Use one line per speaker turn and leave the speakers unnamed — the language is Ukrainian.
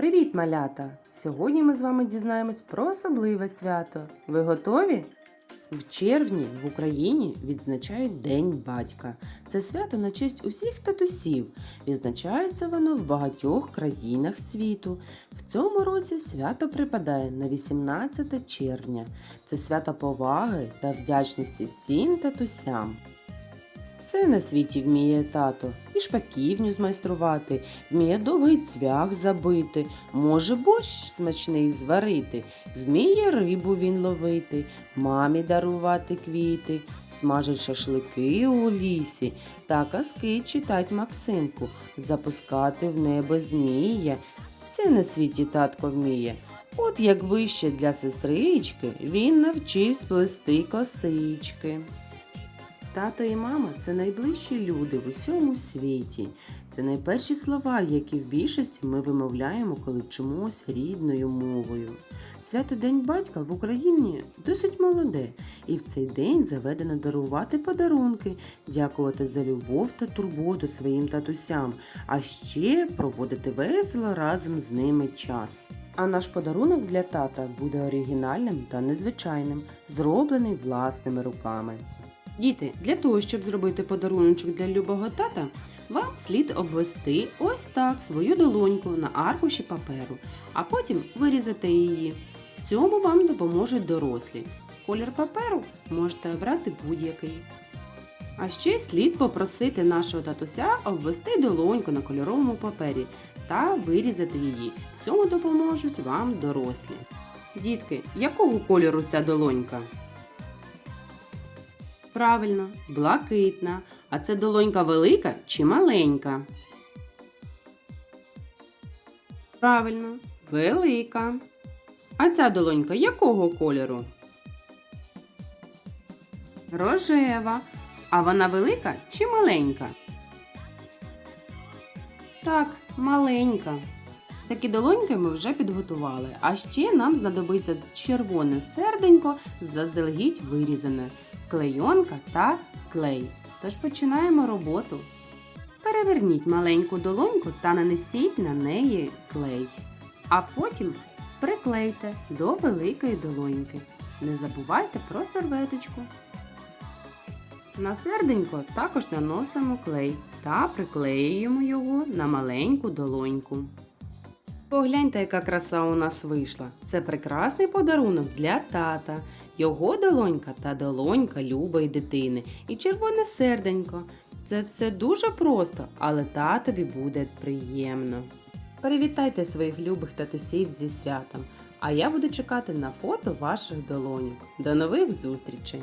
Привіт, малята! Сьогодні ми з вами дізнаємось про особливе свято. Ви готові? В червні в Україні відзначають День батька. Це свято на честь усіх татусів. Відзначається воно в багатьох країнах світу. В цьому році свято припадає на 18 червня. Це свято поваги та вдячності всім татусям. Все на світі вміє тато, і шпаківню змайструвати, вміє довгий цвях забити, може борщ смачний зварити, вміє рибу він ловити, мамі дарувати квіти, смажить шашлики у лісі та казки читать Максимку, запускати в небо змія. Все на світі татко вміє. От якби ще для сестрички він навчив сплести косички. Тато і мама це найближчі люди в усьому світі. Це найперші слова, які в більшості ми вимовляємо, коли вчимось рідною мовою. Свято День батька в Україні досить молоде, і в цей день заведено дарувати подарунки, дякувати за любов та турботу своїм татусям, а ще проводити весело разом з ними час. А наш подарунок для тата буде оригінальним та незвичайним, зроблений власними руками. Діти, для того, щоб зробити подаруночок для любого тата, вам слід обвести ось так свою долоньку на аркуші паперу, а потім вирізати її. В цьому вам допоможуть дорослі. Колір паперу можете обрати будь-який. А ще слід попросити нашого татуся обвести долоньку на кольоровому папері та вирізати її. В цьому допоможуть вам дорослі. Дітки, якого кольору ця долонька? Правильно, блакитна. А це долонька велика чи маленька? Правильно, велика. А ця долонька якого кольору? Рожева. А вона велика чи маленька? Так, маленька. Такі долоньки ми вже підготували. А ще нам знадобиться червоне серденько заздалегідь вирізане клейонка та клей. Тож починаємо роботу. Переверніть маленьку долоньку та нанесіть на неї клей. А потім приклейте до великої долоньки. Не забувайте про серветочку. На серденько також наносимо клей та приклеюємо його на маленьку долоньку. Погляньте, яка краса у нас вийшла. Це прекрасний подарунок для тата, його долонька та долонька любої дитини і червоне серденько. Це все дуже просто, але татові буде приємно. Привітайте своїх любих татусів зі святом, а я буду чекати на фото ваших долоньок. До нових зустрічей!